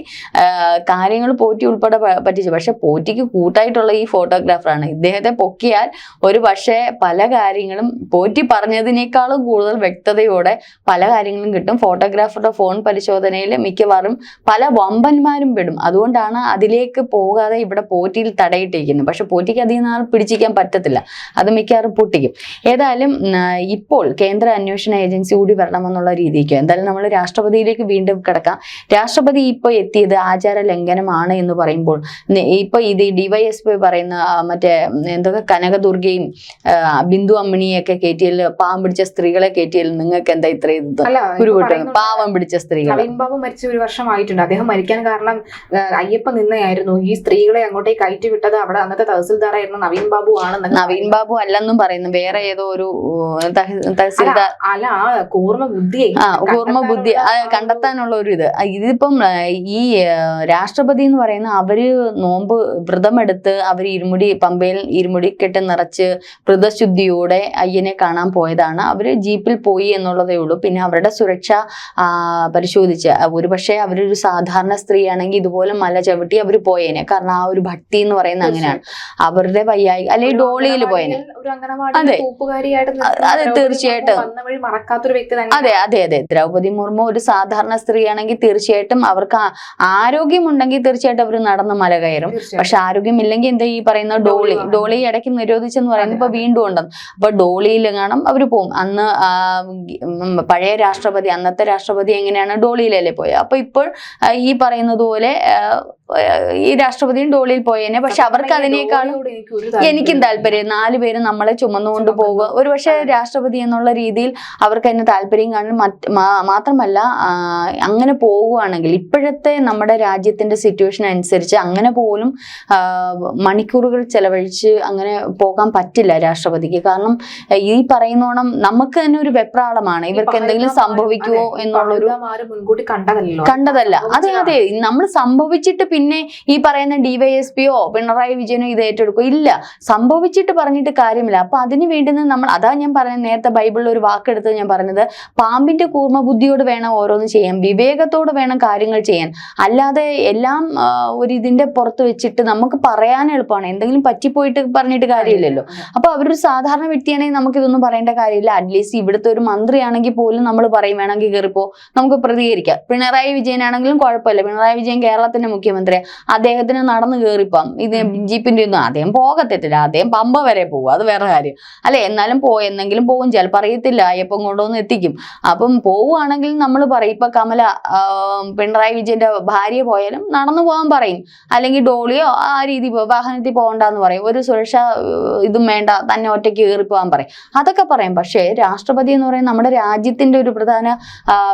കാര്യങ്ങൾ പോറ്റി ഉൾപ്പെടെ പറ്റിച്ചു. പക്ഷെ പോറ്റിക്ക് കൂട്ടായിട്ടുള്ള ഈ ഫോട്ടോഗ്രാഫറാണ്. ഇദ്ദേഹത്തെ പൊക്കിയാൽ ഒരു പക്ഷേ പല കാര്യങ്ങളും പോറ്റി പറഞ്ഞതിനേക്കാളും കൂടുതൽ വ്യക്തതയോടെ പല കാര്യങ്ങളും കിട്ടും. ഫോട്ടോഗ്രാഫറുടെ ഫോൺ പരിശോധനയിൽ മിക്കവാറും പല വമ്പന്മാരും പെടും. അതുകൊണ്ടാണ് അതിലേക്ക് പോകാതെ ഇവിടെ പോറ്റിയിൽ തടയിട്ടിരിക്കുന്നത്. പക്ഷെ പോറ്റിക്ക് അധികം നാൾ പിടിച്ചിരിക്കാൻ പറ്റത്തില്ല. അത് മിക്കവാറും പൊട്ടിക്കും. ഏതായാലും ഇപ്പോൾ കേന്ദ്ര അന്വേഷണ ഏജൻസി കൂടി വരണമെന്നുള്ള രീതിക്ക്. എന്തായാലും നമ്മൾ രാഷ്ട്രപതിയിലേക്ക് വീണ്ടും കിടക്കാം. രാഷ്ട്രപതി ഇപ്പോൾ എത്തിയത് ആചാര ലംഘനമാണ് എന്ന് പറയുമ്പോൾ ഇപ്പോൾ ഇപ്പൊ ഇത് ഡിവൈഎസ്പി പറയുന്ന മറ്റേ എന്തൊക്കെ കനകദുർഗയും ബിന്ദു അമ്മിണിയൊക്കെ കയറ്റിയൽ പാവം പിടിച്ച സ്ത്രീകളെ കയറ്റിയൽ നിങ്ങൾക്ക് എന്താ ഇത്ര ഇത് പാവം പിടിച്ച സ്ത്രീകൾ മരിച്ച ഒരു വർഷമായിട്ടുണ്ട്. അദ്ദേഹം മരിക്കാൻ കാരണം അയ്യപ്പ നിന്നയായിരുന്നു. ഈ സ്ത്രീകളെ അങ്ങോട്ടേക്ക് കയറ്റി വിട്ടത് അവിടെ അന്നത്തെ തഹസിൽദാറായിരുന്നു നവീൻ ബാബു ആണെന്ന് നവീൻ ബാബു അല്ലെന്നും പറയുന്നു. വേറെ ഏതോ ഒരു തഹസിൽദാർ അല്ല ആ കൂർമ്മ ബുദ്ധി ആ കൂർമ്മ ബുദ്ധി കണ്ടെത്താനുള്ള ഒരു ഇത്. ഇതിപ്പം ഈ രാഷ്ട്രപതി എന്ന് പറയുന്ന അവർ നോമ്പ് വ്രതമെടുത്ത് അവർ ഇരുമുടി പമ്പയിൽ ഇരുമുടി കെട്ട് നിറച്ച് വ്രതശുദ്ധിയോടെ അയ്യനെ കാണാൻ പോയതാണ്. അവർ ജീപ്പിൽ പോയി എന്നുള്ളതേ ഉള്ളൂ. പിന്നെ അവരുടെ സുരക്ഷ പരിശോധിച്ച്. ഒരുപക്ഷെ അവരൊരു സാധാരണ സ്ത്രീയാണെങ്കിൽ ഇതുപോലെ മല ചവിട്ടി അവർ പോയേനെ. കാരണം ആ ഒരു ഭക്തി എന്ന് പറയുന്നത് അങ്ങനെയാണ്. അവരുടെ വയ്യായി അല്ലെങ്കിൽ ഡോളിയിൽ പോയേനെ. അതെ, തീർച്ചയായിട്ടും. വഴി മറക്കാത്തൊരു വ്യക്തി തന്നെ അതെ അതെ അതെ. ദ്രൗപദി മുർമു ഒരു സാധാരണ സ്ത്രീയാണെങ്കിൽ തീർച്ചയായിട്ടും അവർക്ക് ആരോഗ്യമുണ്ടെങ്കിൽ തീർച്ചയായിട്ടും അവർ നടന്ന് മല കയറും. പക്ഷെ ആരോഗ്യമില്ലെങ്കിൽ എന്താ ഈ പറയുന്ന ഡോളി. ഡോളി? ഇടയ്ക്ക് നിരോധിച്ചെന്ന് പറയുന്നത് ഇപ്പൊ വീണ്ടും ഉണ്ടെന്ന്. അപ്പൊ ഡോളിയിൽ കാണാം അവർ പോകും അന്ന് പഴയ രാഷ്ട്രപതി അന്നത്തെ രാഷ്ട്രപതി എങ്ങനെയാണ്? ഡോളിയിലല്ലേ പോയത് അപ്പൊ ഇപ്പോൾ ഈ പറയുന്നത് പോലെ ഈ രാഷ്ട്രപതിയും ഡോളിയിൽ പോയേനെ. പക്ഷെ അവർക്ക് അതിനേക്കാളും എനിക്ക് താല്പര്യം. നാല് പേര് നമ്മളെ ചുമന്നുകൊണ്ട്. പോവുക ഒരുപക്ഷെ. രാഷ്ട്രപതി എന്നുള്ള രീതിയിൽ അവർക്ക് അതിന് താല്പര്യം കാണും. മാത്രമല്ല അങ്ങനെ പോവുകയാണെങ്കിൽ ഇപ്പോഴത്തെ നമ്മുടെ രാജ്യത്തിന്റെ സിറ്റുവേഷൻ അനുസരിച്ച് അങ്ങനെ പോലും മണിക്കൂറുകൾ ചെലവഴിച്ച് അങ്ങനെ പോകാൻ പറ്റില്ല രാഷ്ട്രപതിക്ക്. കാരണം ഈ പറയുന്നോണം നമുക്ക് തന്നെ ഒരു വെപ്രാളമാണ്. ഇവർക്ക് എന്തെങ്കിലും സംഭവിക്കുമോ എന്നുള്ളൊരു കണ്ടതല്ല. അതെ അതെ നമ്മൾ സംഭവിച്ചിട്ട് പിന്നെ ഈ പറയുന്ന ഡിവൈഎസ്പിയോ പിണറായി വിജയനോ ഇത് ഏറ്റെടുക്കോ? ഇല്ല. സംഭവിച്ചിട്ട് പറഞ്ഞിട്ട് കാര്യമില്ല. അപ്പൊ അതിന് വേണ്ടുന്ന നമ്മൾ അതാ ഞാൻ പറഞ്ഞത് നേരത്തെ ബൈബിളിൽ ഒരു വാക്കെടുത്ത് ഞാൻ പറഞ്ഞത് പാമ്പിന്റെ കൂർമ്മ ബുദ്ധിയോട് വേണം ഓരോന്ന് ചെയ്യാൻ വിവേകത്തോട് വേണം കാര്യങ്ങൾ ചെയ്യാൻ. അല്ലാതെ എല്ലാം ഒരു ഇതിന്റെ പുറത്ത് വെച്ചിട്ട് നമുക്ക് പറയാൻ എളുപ്പമാണ്. എന്തെങ്കിലും പറ്റിപ്പോയിട്ട് പറഞ്ഞിട്ട് കാര്യമില്ലല്ലോ. അപ്പൊ അവരൊരു സാധാരണ വ്യക്തിയാണെങ്കിൽ നമുക്ക് ഇതൊന്നും പറയേണ്ട കാര്യമില്ല. അറ്റ്ലീസ്റ്റ് ഇവിടുത്തെ ഒരു മന്ത്രിയാണെങ്കിൽ പോലും നമ്മൾ പറയും വേണമെങ്കിൽ കയറിപ്പോ നമുക്ക് പ്രതികരിക്കാം. പിണറായി വിജയനാണെങ്കിലും കുഴപ്പമില്ല. പിണറായി വിജയൻ കേരളത്തിന്റെ മുഖ്യമന്ത്രി. അദ്ദേഹത്തിന് നടന്നു കയറിപ്പം ഇത് ജീപ്പിന്റെ ഒന്നും അദ്ദേഹം പോകത്തില്ല അദ്ദേഹം പമ്പ വരെ പോകും. അത് വേറെ കാര്യം. അല്ലെ? എന്നാലും പോയെന്നെങ്കിലും പോകും. ചിലപ്പോൾ അറിയത്തില്ല. അയ്യപ്പം കൊണ്ടുവന്ന് എത്തിക്കും. അപ്പം പോവുകയാണെങ്കിൽ നമ്മൾ പറയും ഇപ്പൊ കമല പിണറായി വിജയന്റെ ഭാര്യ പോയാലും നടന്നു പോകാൻ പറയും. അല്ലെങ്കിൽ ഡോളിയോ ആ രീതി പോ- വാഹനത്തിൽ പോകണ്ടെന്ന് പറയും. ഒരു സുരക്ഷ ഇതും വേണ്ട. തന്നെ ഒറ്റയ്ക്ക് കയറി പോകാൻ പറയും. അതൊക്കെ പറയും. പക്ഷേ രാഷ്ട്രപതി എന്ന് പറയുന്നത് നമ്മുടെ രാജ്യത്തിന്റെ ഒരു പ്രധാന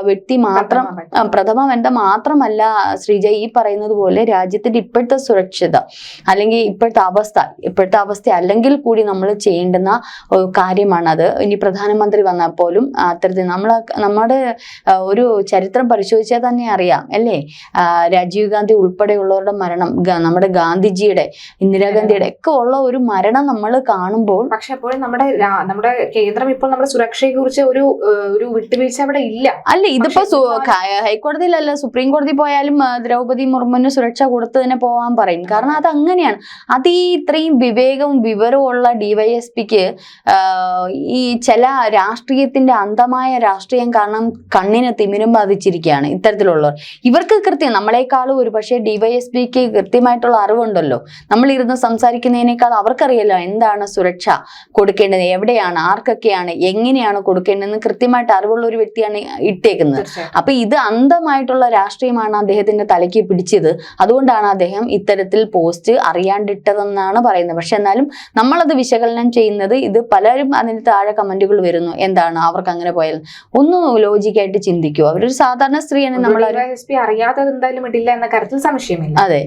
വ്യക്തി മാത്രം പ്രഥമ ബന്ധം മാത്രമല്ല ശ്രീജ ഈ പറയുന്നത് പോലെ രാജ്യത്തിന്റെ ഇപ്പോഴത്തെ സുരക്ഷിത അല്ലെങ്കിൽ ഇപ്പോഴത്തെ അവസ്ഥ ഇപ്പോഴത്തെ അവസ്ഥ അല്ലെങ്കിൽ കൂടി നമ്മൾ ചെയ്യേണ്ടുന്ന ഒരു കാര്യമാണ് അത് ഇനി പ്രധാനമന്ത്രി വന്നാൽ പോലും അത്തരത്തിൽ നമ്മൾ നമ്മുടെ ഒരു ചരിത്രം പരിശോധിച്ചാൽ തന്നെ അറിയാം അല്ലേ? രാജീവ് ഗാന്ധി ഉൾപ്പെടെയുള്ളവരുടെ മരണം നമ്മുടെ ഗാന്ധിജിയുടെ ഇന്ദിരാഗാന്ധിയുടെ ഒക്കെ ഉള്ള ഒരു മരണം നമ്മൾ കാണുമ്പോൾ പക്ഷെ അപ്പോഴും നമ്മുടെ നമ്മുടെ കേന്ദ്രം ഇപ്പോൾ നമ്മുടെ സുരക്ഷയെ കുറിച്ച് ഒരു ഒരു വിട്ടുവീഴ്ച അവിടെ ഇല്ല. അല്ല ഇതിപ്പോ ഹൈക്കോടതിയിലല്ല സുപ്രീം കോടതി പോയാലും ദ്രൗപതി ദ്രൗപദി മുർമുവിന് സുരക്ഷ കൊടുത്ത് തന്നെ പോവാൻ പറയും. കാരണം അത് അങ്ങനെയാണ് അത് ഈ ഇത്രയും വിവേകവും വിവരവും ഉള്ള ഡിവൈഎസ്പിക്ക് ഈ ചില രാഷ്ട്രീയത്തിന്റെ അന്ധമായ രാഷ്ട്രീയം കാരണം കണ്ണിന് തിമിരം ബാധിച്ചിരിക്കുകയാണ് ഇത്തരത്തിലുള്ളവർ. ഇവർക്ക് കൃത്യം നമ്മളെക്കാളും ഒരു പക്ഷേ ഡിവൈഎസ്പിക്ക് കൃത്യമായിട്ടുള്ള അറിവുണ്ടല്ലോ. നമ്മൾ ഇരുന്ന് സംസാരിക്കുന്നതിനേക്കാൾ അവർക്കറിയല്ലോ എന്താണ് സുരക്ഷ കൊടുക്കേണ്ടത് എവിടെയാണ് ആർക്കൊക്കെയാണ് എങ്ങനെയാണ് കൊടുക്കേണ്ടതെന്ന് കൃത്യമായിട്ട് അറിവുള്ള ഒരു വ്യക്തിയാണ് ഇട്ടേക്കുന്നത്. അപ്പൊ ഇത് അന്ധമായിട്ടുള്ള രാഷ്ട്രീയമാണ് അദ്ദേഹത്തിന്റെ തലയ്ക്ക് പിടിച്ചത്. അതുകൊണ്ടാണ് അദ്ദേഹം ഇത്തരത്തിൽ പോസ്റ്റ് അറിയാണ്ടിട്ടതെന്നാണ് പറയുന്നത്. പക്ഷെ എന്നാലും നമ്മളത് വിശകലനം ചെയ്യുന്നത് ഇത് പലരും അതിന് താഴെ കമന്റുകൾ വരുന്നു. എന്താണ് അവർക്ക് അങ്ങനെ പോയാൽ? ഒന്ന് ലോജിക്കായിട്ട് ചിന്തിക്കൂ. അവരൊരു സാധാരണ സ്ത്രീയാണ് നമ്മൾ അറിയാതെ എന്തായാലും ഇടില്ല എന്ന കാര്യത്തിൽ സംശയമില്ല അതെ.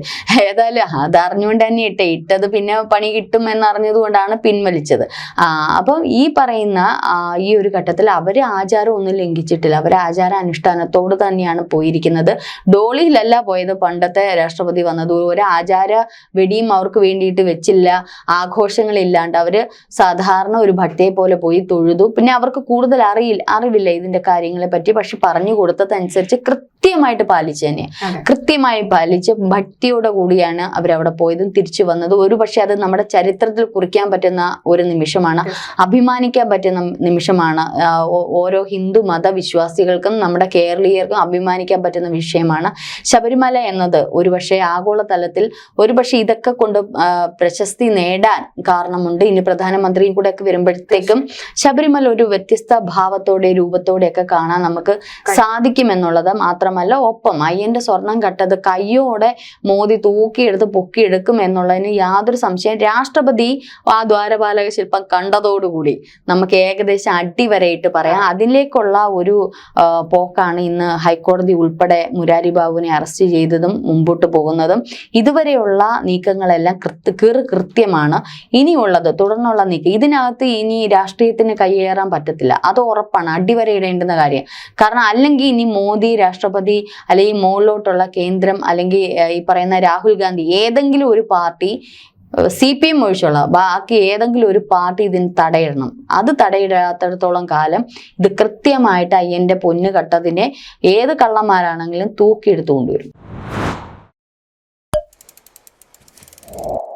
ഏതായാലും അത് അറിഞ്ഞുകൊണ്ട് തന്നെ ഇട്ടേ ഇട്ടത് പിന്നെ പണി കിട്ടും എന്നറിഞ്ഞത് കൊണ്ടാണ് പിൻവലിച്ചത്. ആ അപ്പം ഈ പറയുന്ന ഈ ഒരു ഘട്ടത്തിൽ അവർ ആചാരം ഒന്നും ലംഘിച്ചിട്ടില്ല. അവർ ആചാര അനുഷ്ഠാനത്തോട് തന്നെയാണ് പോയിരിക്കുന്നത്. ഡോളിയിലല്ല പോയത് പണ്ടത്തെ രാഷ്ട്രപതി വന്നത്. ഒരു ആചാര വെടിയും അവർക്ക് വേണ്ടിയിട്ട് വെച്ചില്ല. ആഘോഷങ്ങളില്ലാണ്ട് അവർ സാധാരണ ഒരു ഭട്ടിയെ പോലെ പോയി തൊഴുതു. പിന്നെ അവർക്ക് കൂടുതൽ അറിയില്ല അറിവില്ല ഇതിന്റെ കാര്യങ്ങളെ പറ്റി. പക്ഷെ പറഞ്ഞു കൊടുത്തതനുസരിച്ച് കൃത്യമായിട്ട് പാലിച്ചു തന്നെ കൃത്യമായി പാലിച്ച് ഭക്തിയോടെ കൂടിയാണ് അവരവിടെ പോയതും തിരിച്ചു വന്നത്. ഒരു പക്ഷെ അത് നമ്മുടെ ചരിത്രത്തിൽ കുറിക്കാൻ പറ്റുന്ന ഒരു നിമിഷമാണ്. അഭിമാനിക്കാൻ പറ്റുന്ന നിമിഷമാണ്. ഓരോ ഹിന്ദു മതവിശ്വാസികൾക്കും നമ്മുടെ കേരളീയർക്കും അഭിമാനിക്കാൻ പറ്റുന്ന വിഷയമാണ്. ശബരിമല എന്നത് ഒരുപക്ഷെ ആഗോളതലത്തിൽ ഒരുപക്ഷെ ഇതൊക്കെ കൊണ്ട് പ്രശസ്തി നേടാൻ കാരണമുണ്ട്. ഇനി പ്രധാനമന്ത്രിയും കൂടെ ഒക്കെ വരുമ്പോഴത്തേക്കും ശബരിമല ഒരു വ്യത്യസ്ത ഭാവത്തോടെ രൂപത്തോടെയൊക്കെ കാണാൻ നമുക്ക് സാധിക്കുമെന്നുള്ളത് മാത്രമല്ല ഒപ്പം അയ്യന്റെ സ്വർണം കട്ടത് കയ്യോടെ മോദി തൂക്കിയെടുത്ത് പൊക്കിയെടുക്കും എന്നുള്ളതിന് യാതൊരു സംശയം. രാഷ്ട്രപതി ആ ദ്വാരപാലക ശില്പം കണ്ടതോടുകൂടി നമുക്ക് ഏകദേശം അടിവരയിട്ട് പറയാം. അതിലേക്കുള്ള ഒരു പോക്കാണ് ഇന്ന് ഹൈക്കോടതി ഉൾപ്പെടെ മുരാരി ബാബുവിനെ അറസ്റ്റ് ചെയ്തതും മുമ്പോട്ട് പോകുന്നതും ഇതുവരെയുള്ള നീക്കങ്ങളെല്ലാം കൃത്യ കീറ് കൃത്യമാണ്. ഇനിയുള്ളത് തുടർന്നുള്ള നീക്കം. ഇതിനകത്ത് ഇനി രാഷ്ട്രീയത്തിന് കയ്യേറാൻ പറ്റത്തില്ല. അത് ഉറപ്പാണ്. അടിവരയിടേണ്ടുന്ന കാര്യം. കാരണം അല്ലെങ്കിൽ ഇനി മോദി രാഷ്ട്രപതി അല്ലെങ്കിൽ മുകളിലോട്ടുള്ള കേന്ദ്രം അല്ലെങ്കിൽ ഈ പറയുന്ന രാഹുൽ ഗാന്ധി ഏതെങ്കിലും ഒരു പാർട്ടി സി പി എം ഒഴിച്ചുള്ള ബാക്കി ഏതെങ്കിലും ഒരു പാർട്ടി ഇതിന് തടയിടണം. അത് തടയിടാത്തടത്തോളം കാലം ഇത് കൃത്യമായിട്ട് അയ്യന്റെ പൊന്നുകട്ടതിനെ ഏത് കള്ളന്മാരാണെങ്കിലും തൂക്കിയെടുത്തു കൊണ്ടുവരും you